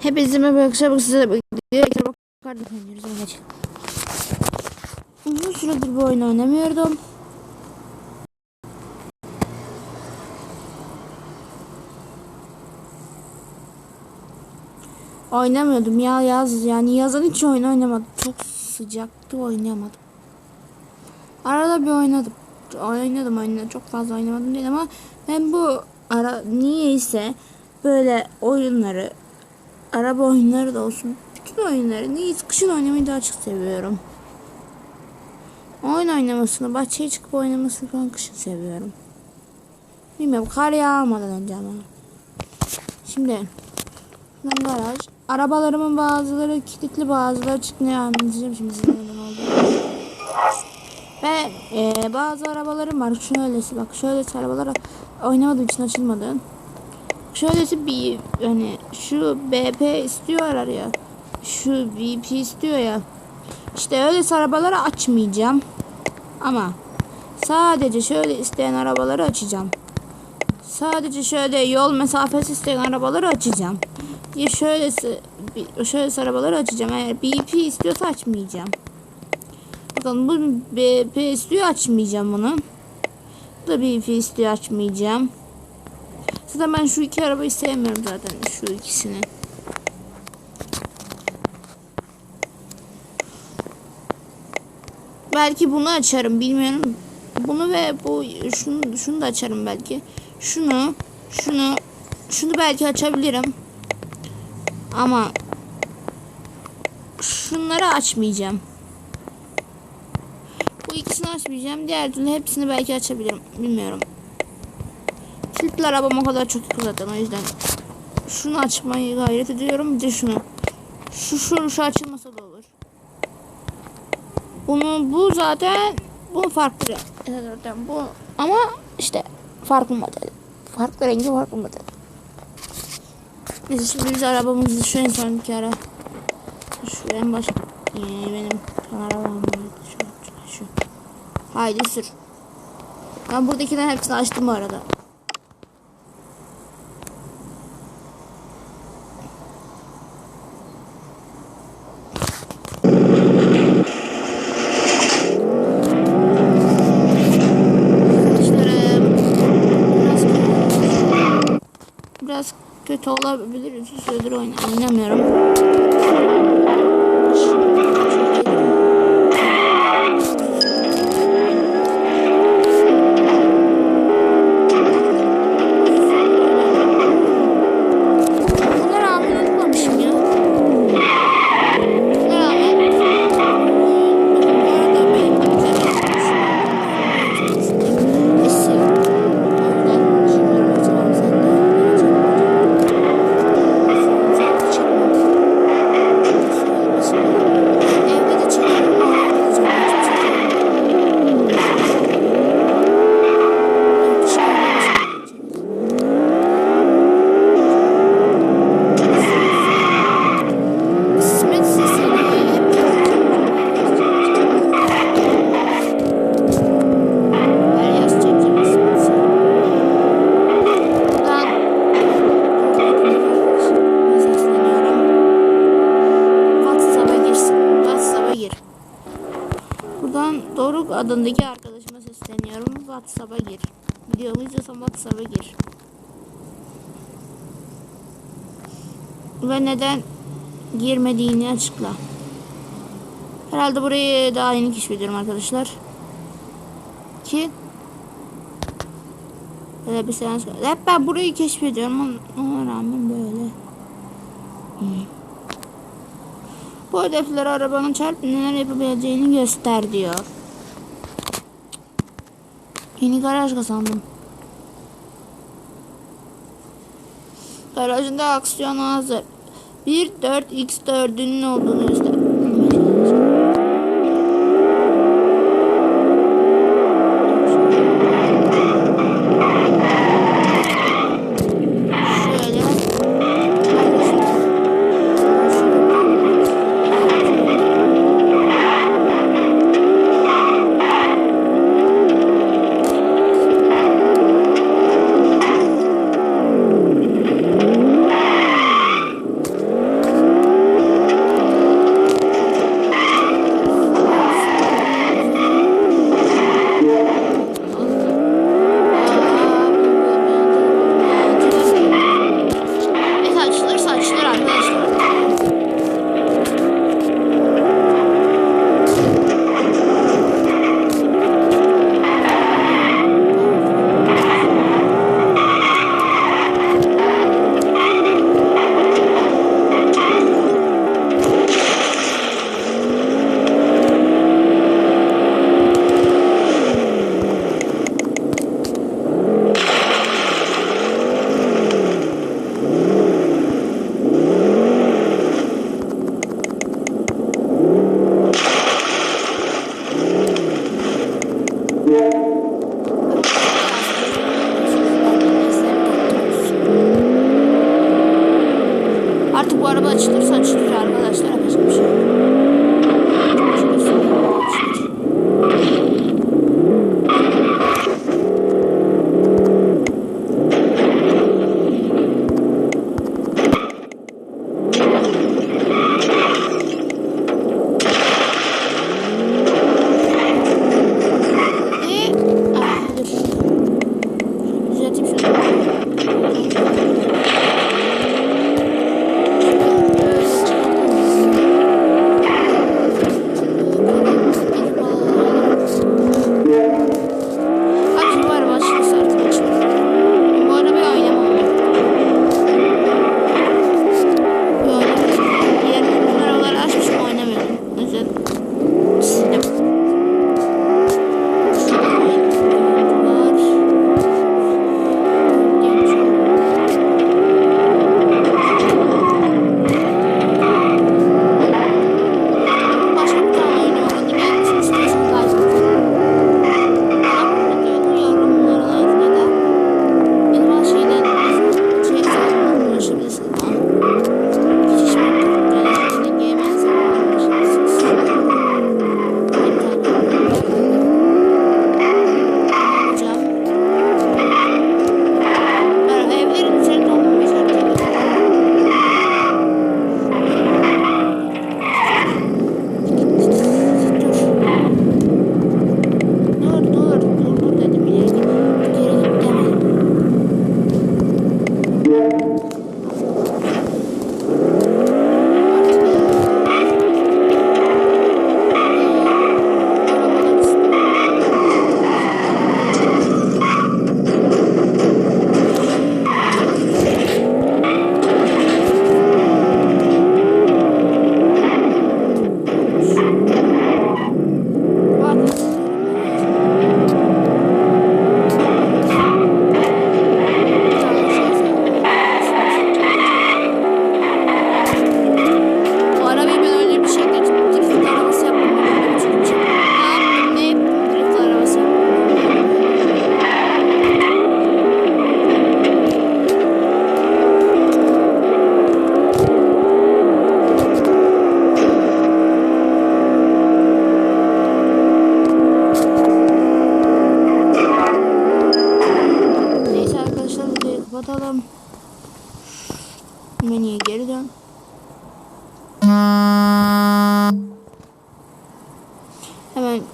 Hepinize merhaba arkadaşlar. Bugün size birlikte kardeş oynuyoruz. Hadi. Uzun süredir bu oyunu oynamıyordum. Oynamıyordum ya yaz yani yazın hiç oyun oynamadım. Çok sıcaktı oynayamadım. Arada bir oynadım. Oynadım oynadım. Çok fazla oynamadım değil ama ben bu ara niyeyse böyle oyunları araba oyunları da olsun. Bütün oyunları niye kışın oynamayı daha çok seviyorum. Oyun oynamasını, bahçeye çıkıp oynamasını falan kışın seviyorum. Bilmiyorum kar yağmadan önce ama. Şimdi ben garaj. Arabalarımın bazıları kilitli bazıları açık ne anlatacağım şimdi size neden oldu. Ve e, bazı arabalarım var. Şöylesi bak şöylesi arabalar oynamadığım için açılmadı. Şöylesi bir hani şu BP istiyorlar ya. Şu BP istiyor ya. İşte öyle arabaları açmayacağım. Ama sadece şöyle isteyen arabaları açacağım. Sadece şöyle yol mesafesi isteyen arabaları açacağım. Ya şöylesi şöyle arabaları açacağım. Eğer BP istiyorsa açmayacağım. Bakalım bu BP istiyor açmayacağım bunu. Bu da BP istiyor açmayacağım. Zaten ben şu iki arabayı sevmiyorum zaten şu ikisini. Belki bunu açarım bilmiyorum. Bunu ve bu şunu şunu da açarım belki. Şunu, şunu, şunu belki açabilirim. Ama şunları açmayacağım. Bu ikisini açmayacağım. Diğer türlü hepsini belki açabilirim. Bilmiyorum. Kilitli arabam o kadar çok yok zaten o yüzden. Şunu açmayı gayret ediyorum. Bir de şunu. Şu şu, şu açılmasa da olur. Bunu bu zaten bu farklı. Zaten bu ama işte farklı model. Farklı rengi farklı model. Neyse şimdi biz arabamızı şu en sonki ara. Şu en baş ee, benim arabam. Şu, şu. Haydi sür. Ben buradakilerin hepsini açtım bu arada. Kötü olabilir. Uzun süredir oyna oynamıyorum. Buna rağmen unutmamışım ya. Buna rağmen bu arada benim İsmet sesini hep her yaz çekeceğim İsmet sesini. Buradan sesleniyorum. WhatsApp'a girsin. WhatsApp'a gir. Buradan Adındaki arkadaşıma sesleniyorum. WhatsApp'a gir. Videomu izliyorsan WhatsApp'a gir. Ve neden girmediğini açıkla. Herhalde burayı daha yeni keşfediyorum arkadaşlar. Ki Böyle bir seans Hep ben burayı keşfediyorum ona rağmen böyle. Hmm. Bu hedeflere arabanın neler yapabileceğini göster diyor. Yeni garaj kazandım. Garajında aksiyon hazır. 1 4x4'ünün olduğunu göster. monsters.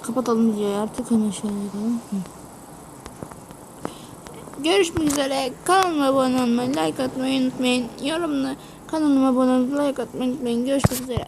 Kapatalım videoyu artık hani şöyle yapalım. Görüşmek üzere. Kanalıma abone olmayı, like atmayı unutmayın. Yorumla kanalıma abone olmayı, like atmayı unutmayın. Görüşmek üzere.